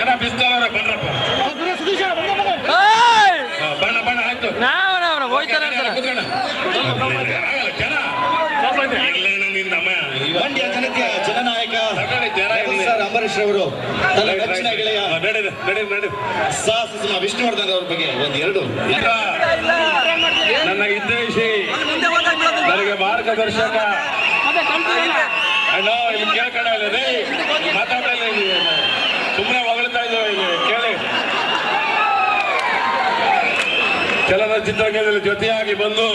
ಜನ ಏಯ್! ಹಾ, ಬಣ್ಣ ಬಣ್ಣ ಆಯ್ತು ಹೋಯ್ತಾನೆ ಜನ ಮಂಡ್ಯ ಜನತೆಯ ಜನನಾಯಕ ಅಂಬರೀಶ್ ಅವರು ತನ್ನ ನೆಚ್ಚಿನ ಗೆಳೆಯ ಸಾಹಸ ಸಿಂಹ ವಿಷ್ಣುವರ್ಧನ್ ಅವ್ರ ಬಗ್ಗೆ ಒಂದ್ ಎರಡು ಈಗ ನನ್ನ ಹಿತೈಷಿ. ನನಗೆ ಮಾರ್ಗದರ್ಶಕ. ಅಣ್ಣ ಇಲ್ಲಿ ಕೇಳ್ಕಡ ಚಲನಚಿತ್ರರಂಗದಲ್ಲಿ ಜೊತೆಯಾಗಿ ಬಂದು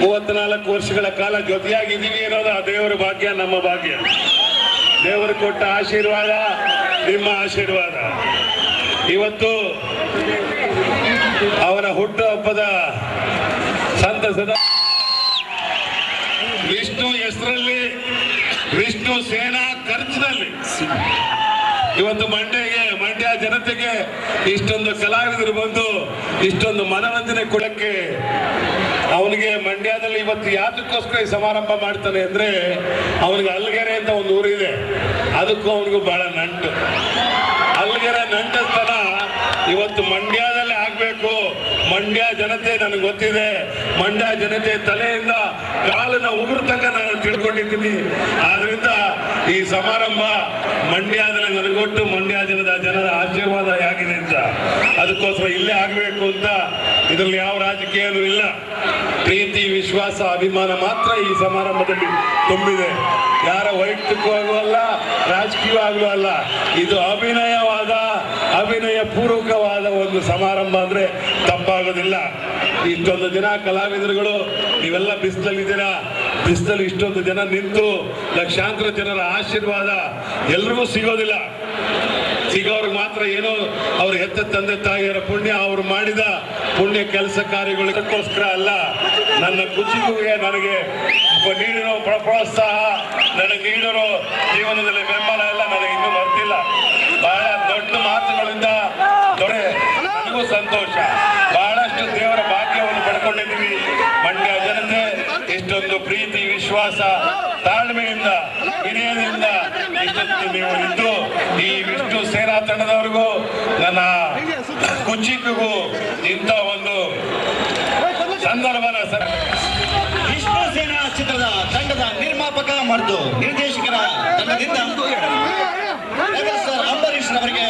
ಮೂವತ್ನಾಲ್ಕು ವರ್ಷಗಳ ಕಾಲ ಜೊತೆಯಾಗಿದ್ದೀವಿ ಅನ್ನೋದು ಆ ದೇವರ ಭಾಗ್ಯ, ನಮ್ಮ ಭಾಗ್ಯ. ದೇವರು ಕೊಟ್ಟ ಆಶೀರ್ವಾದ, ನಿಮ್ಮ ಆಶೀರ್ವಾದ. ಇವತ್ತು ಅವರ ಹುಟ್ಟುಹಬ್ಬದ ಸಂತಸದ ವಿಷ್ಣು ಹೆಸರಲ್ಲಿ, ವಿಷ್ಣು ಸೇನಾ ಖರ್ಚಿನಲ್ಲಿ. ಇವತ್ತು ಮಂಡ್ಯಗೆ, ಮಂಡ್ಯ ಜನತೆಗೆ ಇಷ್ಟೊಂದು ಕಲಾವಿದರು ಬಂದು ಇಷ್ಟೊಂದು ಮನರಂಜನೆ ಕೊಡಕ್ಕೆ ಅವನಿಗೆ ಮಂಡ್ಯದಲ್ಲಿ ಇವತ್ತು ಯಾತಕ್ಕೋಸ್ಕರ ಈ ಸಮಾರಂಭ ಮಾಡ್ತಾನೆ ಅಂದ್ರೆ ಅವನಿಗೆ ಅಲ್ಗೆರೆ ಅಂತ ಒಂದು ಊರಿದೆ. ಅದಕ್ಕೂ ಅವನಿಗೂ ಬಹಳ ನಂಟು. ಅಲ್ಗೆರೆ ನಂಟಸ್ತನ ಇವತ್ತು ಮಂಡ್ಯದಲ್ಲಿ ಆಗ್ಬೇಕು. ಮಂಡ್ಯ ಜನತೆ ನನಗೆ ಗೊತ್ತಿದೆ. ಮಂಡ್ಯ ಜನತೆ ತಲೆಯಿಂದ ಕಾಲನ ಉಗುರು ತನಕ ನಾನು ತಿಳ್ಕೊಂಡಿದ್ದೀನಿ. ಆದ್ರಿಂದ ಈ ಸಮಾರಂಭ ಮಂಡ್ಯದಲ್ಲಿ ನನಗೊಟ್ಟು ಮಂಡ್ಯ ಜನದ ಜನರ ಆಶೀರ್ವಾದ ಆಗಿದೆ ಅಂತ. ಅದಕ್ಕೋಸ್ಕರ ಇಲ್ಲೇ ಆಗಬೇಕು ಅಂತ ಇದರಲ್ಲಿ ಯಾವ ರಾಜಕೀಯನೂ ಇಲ್ಲ. ಪ್ರೀತಿ, ವಿಶ್ವಾಸ, ಅಭಿಮಾನ ಮಾತ್ರ ಈ ಸಮಾರಂಭದಲ್ಲಿ ತುಂಬಿದೆ. ಯಾರ ವೈಯಕ್ತಿಕವಾಗೂ ಅಲ್ಲ ರಾಜಕೀಯವಾಗಲೂ ಅಲ್ಲ. ಇದು ಅಭಿನಯವಾದ, ಅಭಿನಯ ಪೂರ್ವಕವಾದ ಒಂದು ಸಮಾರಂಭ ಅಂದ್ರೆ ತಪ್ಪಾಗೋದಿಲ್ಲ. ಇಷ್ಟೊಂದು ದಿನ ಕಲಾವಿದರುಗಳು, ನೀವೆಲ್ಲ ಬಿಸಿಲಲ್ಲಿದ್ದೀರಾ? ಬಿಸಿಲಲ್ಲಿ ಇಷ್ಟೊಂದು ಜನ ನಿಂತು ಲಕ್ಷಾಂತರ ಜನರ ಆಶೀರ್ವಾದ ಎಲ್ರಿಗೂ ಸಿಗೋದಿಲ್ಲ. ಸಿಗೋರ್ಗೆ ಮಾತ್ರ ಏನೋ ಅವ್ರ ಹೆತ್ತ ತಂದೆ ತಾಯಿಯರ ಪುಣ್ಯ ಅವ್ರು ಮಾಡಿದ ಪುಣ್ಯ ಕೆಲಸ ಕಾರ್ಯಗಳಿಗೋಸ್ಕರ ಅಲ್ಲ, ನನ್ನ ಕುಚಿಗುಗೆ ನನಗೆ ನೀಡಿರೋ ಪ್ರ- ಪ್ರೋತ್ಸಾಹ, ನನಗೆ ನೀಡಿರೋ ಜೀವನದಲ್ಲಿ ಬೆಂಬಲ ಎಲ್ಲ ನನಗೆ ಇನ್ನೂ ಬರ್ತಿಲ್ಲ. ಬಹಳ ದೊಡ್ಡ ಮಾತುಗಳಿಂದ ದೊರೆ, ನನಗೂ ಸಂತೋಷ. ಬಹಳಷ್ಟು ದೇವರ ಭಾಗ್ಯವನ್ನು ಪಡ್ಕೊಂಡಿದ್ದೀವಿ. ಇಷ್ಟೊಂದು ಪ್ರೀತಿ ವಿಶ್ವಾಸ ತಾಳ್ಮೆಯಿಂದ ಹಿರಿಯದಿಂದ ನೀವು ಇದ್ದು ಈ ವಿಷ್ಣು ಸೇನಾ ತಂಡದವರಿಗೂ ನನ್ನ ಕುಚ್ಚಿಗೂ ಇಂಥ ಒಂದು ಸಂದರ್ಭನ ಸರ್. ವಿಷ್ಣು ಸೇನಾ ಚಿತ್ರದ ತಂಡದ ನಿರ್ಮಾಪಕ ಮತ್ತು ನಿರ್ದೇಶಕರ ತಂಡದಿಂದ ಸರ್ ಅಂಬರೀಶ್ ಅವರಿಗೆ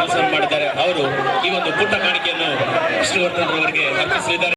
ಕೆಲಸ ಮಾಡಿದ್ದಾರೆ. ಅವರು ಈ ಒಂದು ಪುಟ್ಟ ಕಾಣಿಕೆಯನ್ನು ವಿಷ್ಣುವರ್ಧನ್ ಅವರಿಗೆ ಅರ್ಪಿಸಲಿದ್ದಾರೆ.